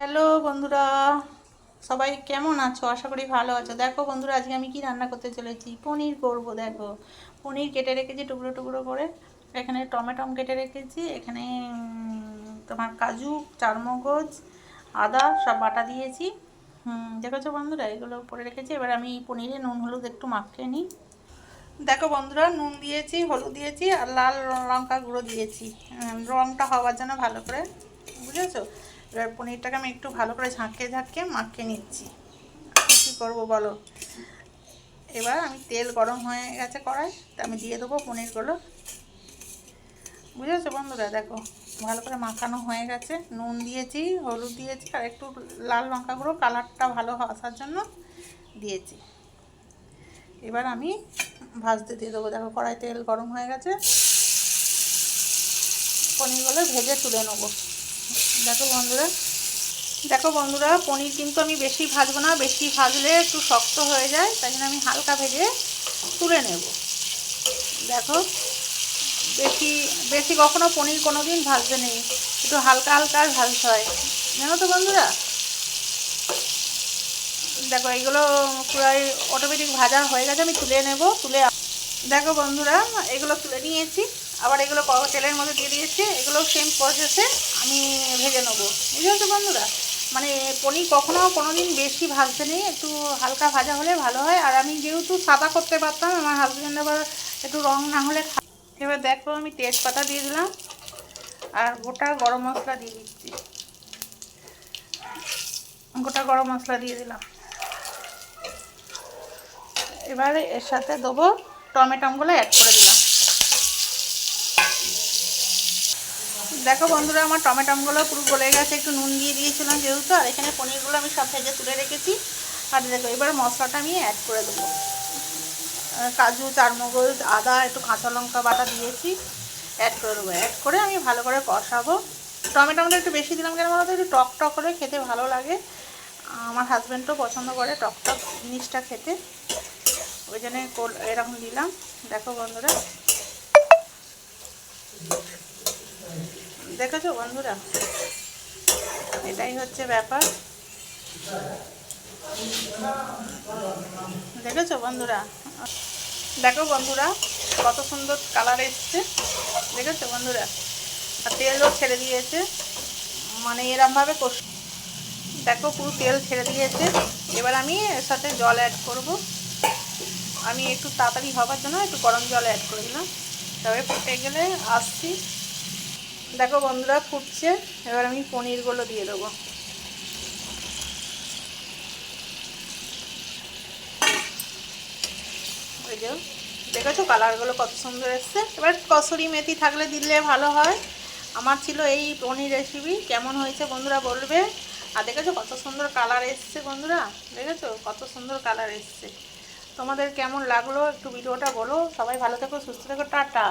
Hello বন্ধুরা, সবাই কেমন আছো? আশা করি ভালো আছো। দেখো বন্ধুরা, আজকে আমি কি রান্না করতে চলেছি? পনির করব, দেখো। পনির কেটে রেখেছি টুকরো টুকরো করে। এখানে টমেটম কেটে রেখেছি, এখানে তোমার কাজু, চারমগজ, আদা, সব বাটা দিয়েছি। দেখেছ বন্ধুরা? এগুলো করে রেখেছি। এবার আমি পনিরে নুন, হলুদ একটু মাখিয়ে নিই। দেখো বন্ধুরা, নুন দিয়েছি, হলুদ দিয়েছি, আর লাল লঙ্কা গুঁড়ো দিয়েছি। রঙটা হওয়ার জন্য ভালো করে, বুঝেছ? এবার পনিরটাকে আমি একটু ভালো করে ঝাঁকে ঝাঁকিয়ে মাখিয়ে নিচ্ছি। কী করব বলো? এবার আমি তেল গরম হয়ে গেছে কড়াই, তা আমি দিয়ে দেবো পনিরগুলো। বুঝেছ বন্ধুরা? দেখো, ভালো করে মাখানো হয়ে গেছে। নুন দিয়েছি, হলুদ দিয়েছি, আর একটু লাল লঙ্কা গুঁড়ো, কালারটা ভালো আসার জন্য দিয়েছি। এবার আমি ভাজতে দিয়ে দেবো। দেখো, কড়াই তেল গরম হয়ে গেছে। পনিরগুলো ভেজে তুলে নেব। দেখো বন্ধুরা দেখো বন্ধুরা, পনির কিন্তু আমি বেশি ভাজবো না, বেশি ভাজলে একটু শক্ত হয়ে যায়, তাই জন্য আমি হালকা ভেজে তুলে নেব। দেখো, বেশি বেশি কখনো পনির কোনো দিন ভাজতে নেই, একটু হালকা হালকা ভাজতে হয়। জানো তো বন্ধুরা? দেখো, এইগুলো প্রায় অটোমেটিক ভাজা হয়ে গেছে, আমি তুলে নেব, তুলে দেখো বন্ধুরা, এগুলো তুলে নিয়েছি। আবার এগুলো তেলের মধ্যে দিয়ে দিয়েছি, এগুলো সেম প্রসেসে আমি ভেজে নেব। বুঝেছ বন্ধুরা? মানে পনির কখনো কোনো দিন বেশি ভাজতে নেই, একটু হালকা ভাজা হলে ভালো হয়। আর আমি যেহেতু সাদা করতে পারতাম, আমার হাজব্যান্ড আবার একটু রং না হলে এবার দেখো আমি তেজপাতা দিয়ে দিলাম, আর গোটা গরম মশলা দিয়ে দিচ্ছি। গোটা গরম মশলা দিয়ে দিলাম। এবারে এর সাথে দেবো টমেটোগুলো অ্যাড করে দিলাম। দেখো বন্ধুরা, আমার টমেটোগুলো পুরো গলে গেছে, একটু নুন দিয়ে দিয়েছিলাম যেহেতু, আর এখানে পনিরগুলো আমি সব ভেজে তুলে রেখেছি। আর দেখো, এবার মশলাটা আমি অ্যাড করে দেবো। কাজু, চারমগজ, আদা, একটু কাঁচা লঙ্কা বাটা দিয়েছি অ্যাড করে দেবো। অ্যাড করে আমি ভালো করে কষাবো। টমেটোটা একটু বেশি দিলাম কেন বলতো একটু টক টক করে খেতে ভালো লাগে। আমার হাজব্যান্ডও পছন্দ করে টক টক জিনিসটা খেতে। ওই জন্য এরকম দিলাম। দেখো বন্ধুরা। দেখেছ বন্ধুরা, এটাই হচ্ছে ব্যাপার। দেখেছ বন্ধুরা? দেখো বন্ধুরা, কত সুন্দর কালার এসছে। দেখেছ বন্ধুরা? আর তেলও ছেড়ে দিয়েছে। মানে এরমভাবে কষ দেখো পুরো তেল ছেড়ে দিয়েছে। এবার আমি এর সাথে জল অ্যাড করব। আমি একটু তাড়াতাড়ি হবার জন্য একটু গরম জল অ্যাড করে দিলাম। তবে ফুটে গেলে আসছি। দেখো বন্ধুরা, ফুটছে। এবার আমি পনিরগুলো দিয়ে দেবো। ওই যে, দেখেছ কালারগুলো কত সুন্দর এসছে? এবার কসুরি মেথি থাকলে দিলে ভালো হয়। আমার ছিল এই পনির রেসিপি কেমন হয়েছে বন্ধুরা বলবে। আর দেখেছ কত সুন্দর কালার এসছে বন্ধুরা? দেখেছ কত সুন্দর কালার এসছে। তোমাদের কেমন লাগল একটু ভিডিওটা বলো। সবাই ভালো থেকো, সুস্থ থেকো, টাটা।